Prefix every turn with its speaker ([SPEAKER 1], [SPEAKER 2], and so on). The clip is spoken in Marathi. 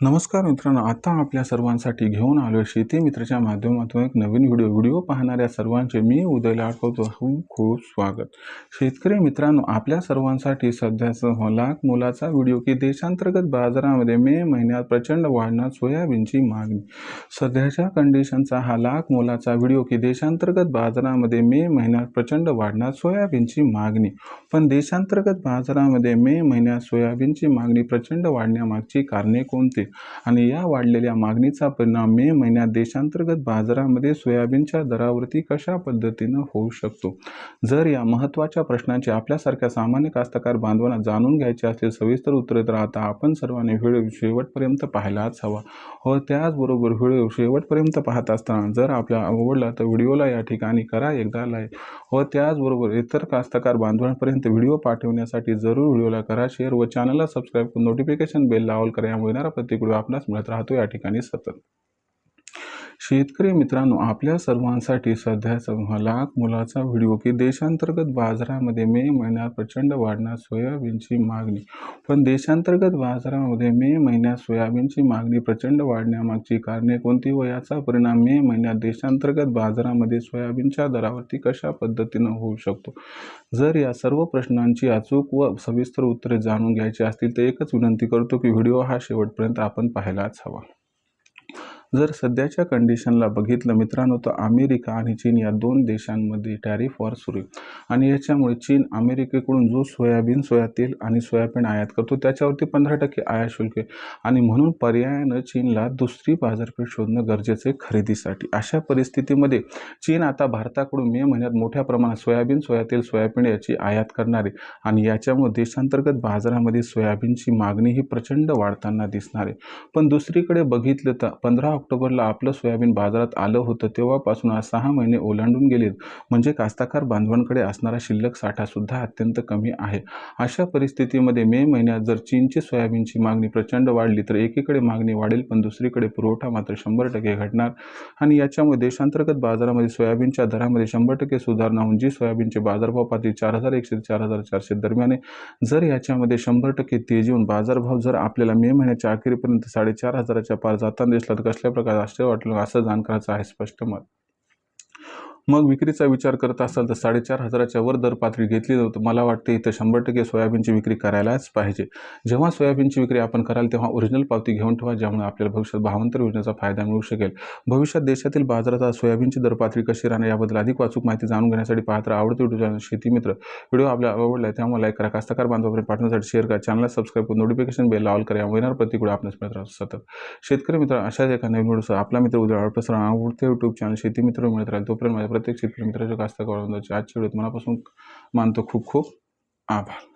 [SPEAKER 1] नमस्कार मित्रांनो आता आपल्या सर्वांसाठी घेऊन आलो शेती मित्राच्या माध्यमातून एक नवीन व्हिडिओ व्हिडिओ पाहणाऱ्या सर्वांचे मी उदय आठवतो खूप खूप स्वागत. शेतकरी मित्रांनो आपल्या सर्वांसाठी सध्याचा लाख मोलाचा व्हिडिओ की देशांतर्गत बाजारामध्ये मे महिन्यात प्रचंड वाढणार सोयाबीनची मागणी. सध्याच्या कंडिशनचा हा लाख मोलाचा व्हिडिओ की देशांतर्गत बाजारामध्ये मे महिन्यात प्रचंड वाढणार सोयाबीनची मागणी. पण देशांतर्गत बाजारामध्ये मे महिन्यात सोयाबीनची मागणी प्रचंड वाढण्यामागची कारणे कोणती? आणि या वाढलेल्या मागणीचा परिणाम मे महिन्यात देशांतर्गत बाजारामध्ये सोयाबीनच्या दरावरती कशा पद्धतीनं होऊ शकतो? जर या महत्त्वाच्या प्रश्नांची आपल्यासारख्या सामान्य कास्तकार बांधवांना जाणून घ्यायचे असतील सविस्तर उत्तरे तर आता आपण सर्वांनी व्हिडिओ शेवटपर्यंत पाहायलाच हवा. व त्याचबरोबर व्हिडिओ शेवटपर्यंत पाहत असताना जर आपल्या आवडला तर व्हिडिओला या ठिकाणी करा एकदा लाईक. व त्याचबरोबर इतर कास्तकार बांधवांपर्यंत व्हिडिओ पाठवण्यासाठी जरूर व्हिडिओला करा शेअर व चॅनलला सबस्क्राईब करून नोटिफिकेशन बेल लावल करा यामुळे येणारा प्रत्येक व्हिडिओ आपणास मिळत राहतो. या ठिकाणी सतत. शेतकरी मित्रांनो आपल्या सर्वांसाठी सध्याचा लाख मुलाचा व्हिडिओ की देशांतर्गत बाजारामध्ये मे महिन्यात प्रचंड वाढणार सोयाबीनची मागणी. पण देशांतर्गत बाजारामध्ये मे महिन्यात सोयाबीनची मागणी प्रचंड वाढण्यामागची कारणे कोणती व याचा परिणाम मे महिन्यात देशांतर्गत बाजारामध्ये सोयाबीनच्या दरावरती कशा पद्धतीनं होऊ शकतो? जर या सर्व प्रश्नांची अचूक व सविस्तर उत्तरे जाणून घ्यायची असतील तर एकच विनंती करतो की व्हिडिओ हा शेवटपर्यंत आपण पाहायलाच हवा. जर सध्याच्या कंडिशनला बघितलं मित्रांनो तर अमेरिका आणि चीन या दोन देशांमध्ये टॅरिफ वॉर सुरू आहे. आणि याच्यामुळे चीन अमेरिकेकडून जो सोयाबीन सोया तेल आणि सोयाबीन आयात करतो त्याच्यावरती पंधरा टक्के आयात शुल्क आहे. आणि म्हणून पर्यायानं चीनला दुसरी बाजारपेठ शोधणं गरजेचं आहे खरेदीसाठी. अशा परिस्थितीमध्ये चीन आता भारताकडून मे महिन्यात मोठ्या प्रमाणात सोयाबीन सोया तेल सोयाबीन याची आयात करणार आहे. आणि याच्यामुळे देशांतर्गत बाजारामध्ये सोयाबीनची मागणी ही प्रचंड वाढताना दिसणार आहे. पण दुसरीकडे बघितलं तर पंधरा ऑक्टोबरला आपलं सोयाबीन बाजारात आलं होतं तेव्हापासून आज सहा महिने ओलांडून गेलेत. म्हणजे कास्ताकार बांधवांकडे असणारा शिल्लक साठासुद्धा अत्यंत कमी आहे. अशा परिस्थितीमध्ये मे महिन्यात जर चीनची सोयाबीनची मागणी प्रचंड वाढली तर एकीकडे मागणी वाढेल पण दुसरीकडे पुरवठा मात्र शंभर टक्के घटणार. आणि याच्यामुळे देशांतर्गत बाजारामध्ये सोयाबीनच्या दरामध्ये शंभर टक्के सुधारणा होऊन जी सोयाबीनचे बाजारभाव पातळी चार हजार एकशे ते चार हजार चारशे दरम्यान जर याच्यामध्ये शंभर टक्के तेजी येऊन बाजारभाव जर आपल्याला मे महिन्याच्या अखेरीपर्यंत साडेचार हजाराच्या पार जाताना दिसला तर कसल्या प्रकारे राष्ट्रीय वाटलं. असं जाणकाराचं आहे स्पष्ट मत. मग विक्रीचा विचार करत असाल तर साडेचार हजाराच्या वर दर पातळी घेतली जातं मला वाटते इथं शंभर टक्के सोयाबीनची विक्री करायलाच पाहिजे. जेव्हा सोयाबीनची विक्री आपण कराल तेव्हा ओरिजिनल पावती घेऊन ठेवा ज्यामुळे आपल्याला भविष्यात भावांतर योजनेचा फायदा मिळू शकेल. भविष्यात देशातील बाजारात सोयाबीनची दर पातळी कशी राहणार याबद्दल अधिक वाचूक माहिती जाणून घेण्यासाठी पाहत आवडते व्हिडिओ शेती मित्र. व्हिडिओ आपल्या आवडला आहे त्यामुळे लाईक करा. कास्तकार बांधवापर्यंत पाठवण्यासाठी शेअर करा. चॅनलला सबस्क्राईब करून नोटिफिकेशन बेल लावल करा. यामुळे येणार प्रतिकूळ व्हिडिओ आपल्यास मिळत राहतो सतत. शेतकरी मित्र अशाच एका नवीन व्हिडिओ आपला मित्र उद्या प्रसारण आवडते यूट्यूब चॅनल शेती मित्र मिळत राहील तोपर्यंत माझ्या प्रत्येक शेतकरी मित्राच्या कास्तकार आजच्या व्हिडिओत मनापासून मानतो खूप खूप आभार.